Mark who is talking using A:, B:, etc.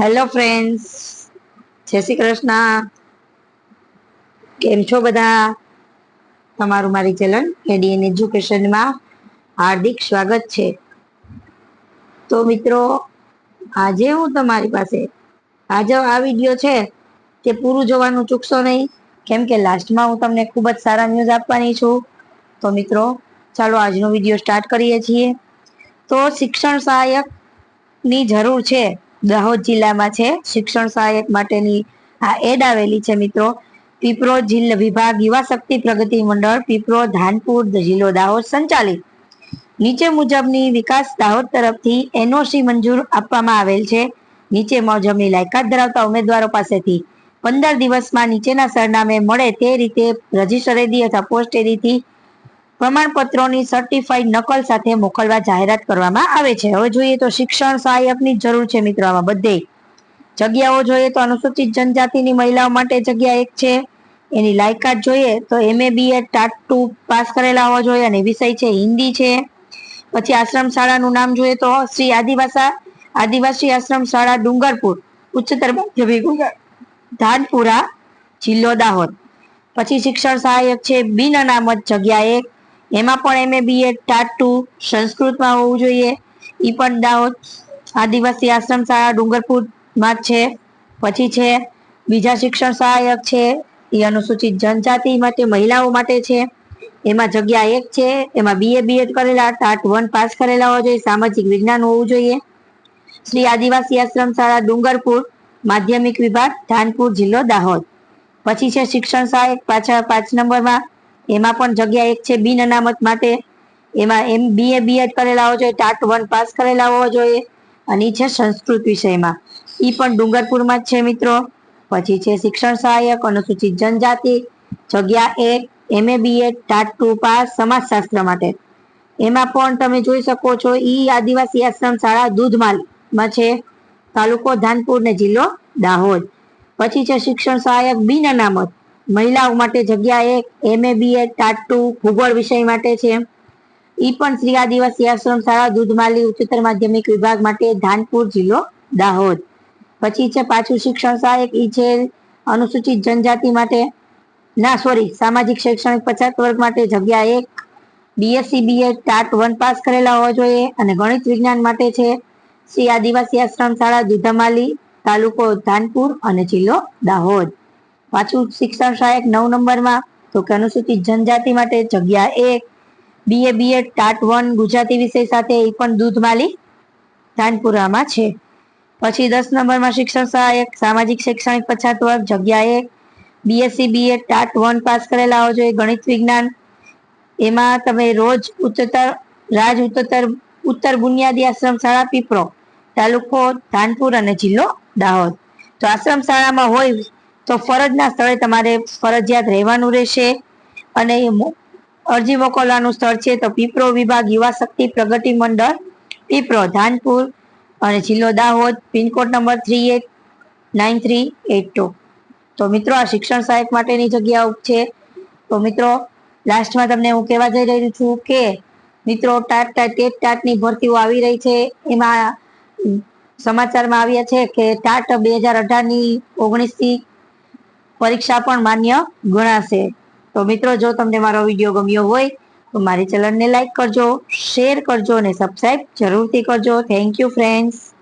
A: Hello friends જય શ્રી કૃષ્ણ. કેમ છો બધા? તમારું મારી ચલણ એડીએન એજ્યુકેશનમાં હાર્દિક સ્વાગત છે. તો મિત્રો, આજે હું તમારી પાસે આજે આ વીડિયો છે તે પૂરું જોવાનું ચૂકશો નહીં. કેમ કે લાસ્ટમાં હું તમને ખૂબ જ સારા ન્યૂઝ આપવાની છું. તો મિત્રો, ચાલો આજનો વીડિયો સ્ટાર્ટ કરીએ છીએ. તો શિક્ષણ સહાયકની જરૂર છે. દાહોદ જિલ્લામાં છે. શિક્ષણ સહાયક માટેની આ એડ આવેલી છે મિત્રો. પીપરો જિલ્લા વિભાગ યુવા શક્તિ પ્રગતિ મંડળ, પીપરો ધાનપુર જિલ્લો દાહોદ સંચાલિત. નીચે મુજબની વિકાસ દાહોદ તરફથી એનઓસી મંજૂર આપવામાં આવેલ છે. નીચે મુજબની લાયકાત ધરાવતા ઉમેદવારો પાસેથી પંદર દિવસમાં નીચેના સરનામે મળે તે રીતે રજીસ્ટરેદી અથવા પોસ્ટ એડીથી પ્રમાણપત્રોની સર્ટિફાઈડ નકલ સાથે મોકલવા જાહેરાત કરવામાં આવે છે. હવે જોઈએ તો શિક્ષણ સહાયકની જરૂર છે મિત્રો આમાં બધે. જગ્યાઓ જોઈએ તો અનુસૂચિત જનજાતિની મહિલાઓ માટે જગ્યા એક છે. એની લાયકાત જોઈએ તો MA BA TAT two pass કરેલા હોવા જોઈએ અને વિષય છે હિન્દી છે. પછી આશ્રમ શાળાનું નામ જોઈએ તો શ્રી આદિવાસા, આદિવાસી આશ્રમ શાળા ડુંગરપુર, ઉચ્ચતર માધ્યમિક ધાનપુરા જિલ્લો દાહોદ. પછી શિક્ષણ સહાયક છે બિન અનામત જગ્યા એક. એમાં પણ એમએ બીએ ટાટ ટુ સંસ્કૃતમાં હોવું જોઈએ. એ પણ દાહોદ આદિવાસી આશ્રમ શાળા ડુંગરપુરમાં છે. પછી છે, બીજા શિક્ષણ સહાયક છે એ અનુસૂચિત જનજાતિ માટે, મહિલાઓ માટે છે. એમાં જગ્યા એક છે, એમાં બીએ બીએડ કરેલા ટાટ વન પાસ કરેલા હોવા જોઈએ, સામાજિક વિજ્ઞાન હોવું જોઈએ. શ્રી આદિવાસી આશ્રમ શાળા ડુંગરપુર, માધ્યમિક વિભાગ, ધાનપુર જિલ્લો દાહોદ. પછી છે, શિક્ષણ સહાયક પાછળ પાંચ નંબરમાં એમાં પણ જગ્યા એક છે બિન અનામત માટે. એમાં એમ બીએ બીએડ કરેલા હોવા જોઈએ, ટાટ વન પાસ કરેલા હોવા જોઈએ, અને છે સંસ્કૃત વિષયમાં. એ પણ ડુંગરપુરમાં જ છે મિત્રો. પછી છે શિક્ષણ સહાયક, અનુસૂચિત જનજાતિ, જગ્યા એક MA BEd TAT two pass સમાજશાસ્ત્ર માટે. એમાં પણ તમે જોઈ શકો છો, ઈ આદિવાસી આશ્રમ શાળા દૂધમાલમાં છે. તાલુકો ધાનપુર ને જિલ્લો દાહોદ. પછી છે શિક્ષણ સહાયક, બિન અનામત. મહિલાઓ માટે જગ્યા એક એમએ બીએડ ટાટ ટુ ભૂગોળ વિષય માટે છે. ઈ પણ શ્રી આદિવાસી આશ્રમ શાળા, દૂધમાલી ઉચ્ચતર માધ્યમિક વિભાગ માટે ધાનપુર જિલ્લો, દાહોદ. પછી છે પાછું શિક્ષણ સહાયક ઈ છે અનુસૂચિત જનજાતિ માટે, ના સોરી સામાજિક શૈક્ષણિક પછાત વર્ગ માટે જગ્યા એક BSc BEd TAT one pass કરેલા હોવા જોઈએ. અને ગણિત વિજ્ઞાન માટે છે શ્રી આદિવાસી આશ્રમ શાળા, દૂધમાલી તાલુકો ધાનપુર અને જિલ્લો દાહોદ. પાછું શિક્ષણ સહાયક નવ નંબરમાં, તો કે અનુસૂચિત જનજાતિ માટે જગ્યા એક. BA BA TAT one Gujarati વિષય સાથે એ પણ દૂધમાલી ધાનપુરામાં છે. પછી દસ નંબરમાં શિક્ષણ સહાયક, સામાજિક શૈક્ષણિક પછાત વર્ગ જગ્યા એક. BSc BEd TAT one pass કરેલા હોવા જોઈએ ગણિત વિજ્ઞાન. એમાં તમે રોજ ઉચ્ચતર, રાજ ઉત્તર ઉત્તર બુનિયાદી આશ્રમ શાળા પીપરો તાલુકો ધાનપુર અને જિલ્લો દાહોદ. તો આશ્રમ શાળામાં હોય તો ફરજના સ્થળે તમારે ફરજિયાત રહેવાનું રહેશે. અને અરજી મોકલવાનું સ્થળ છે તો પીપરો વિભાગ, યુવા શક્તિ પ્રગતિ મંડળ, પીપરો ધાનપુર અને જિલ્લો Dahod, pin code number three eight nine three eight two. તો મિત્રો, આ શિક્ષણ સહાયક માટેની જગ્યાઓ છે. તો મિત્રો, લાસ્ટમાં તમને હું કહેવા જઈ રહી છું કે, મિત્રો, ટાટ ટાટ ટેટ ટાટની ભરતીઓ આવી રહી છે. એમાં સમાચારમાં આવ્યા છે કે ટાટ બે હજાર અઢારની ઓગણીસથી પરીક્ષા પણ માન્ય ગણાશે. તો મિત્રો, જો તમને મારો વીડિયો ગમ્યો હોય, તો મારી ચેનલને લાઈક કરજો, શેર કરજો અને સબસ્ક્રાઈબ જરૂરથી કરજો. Thank you friends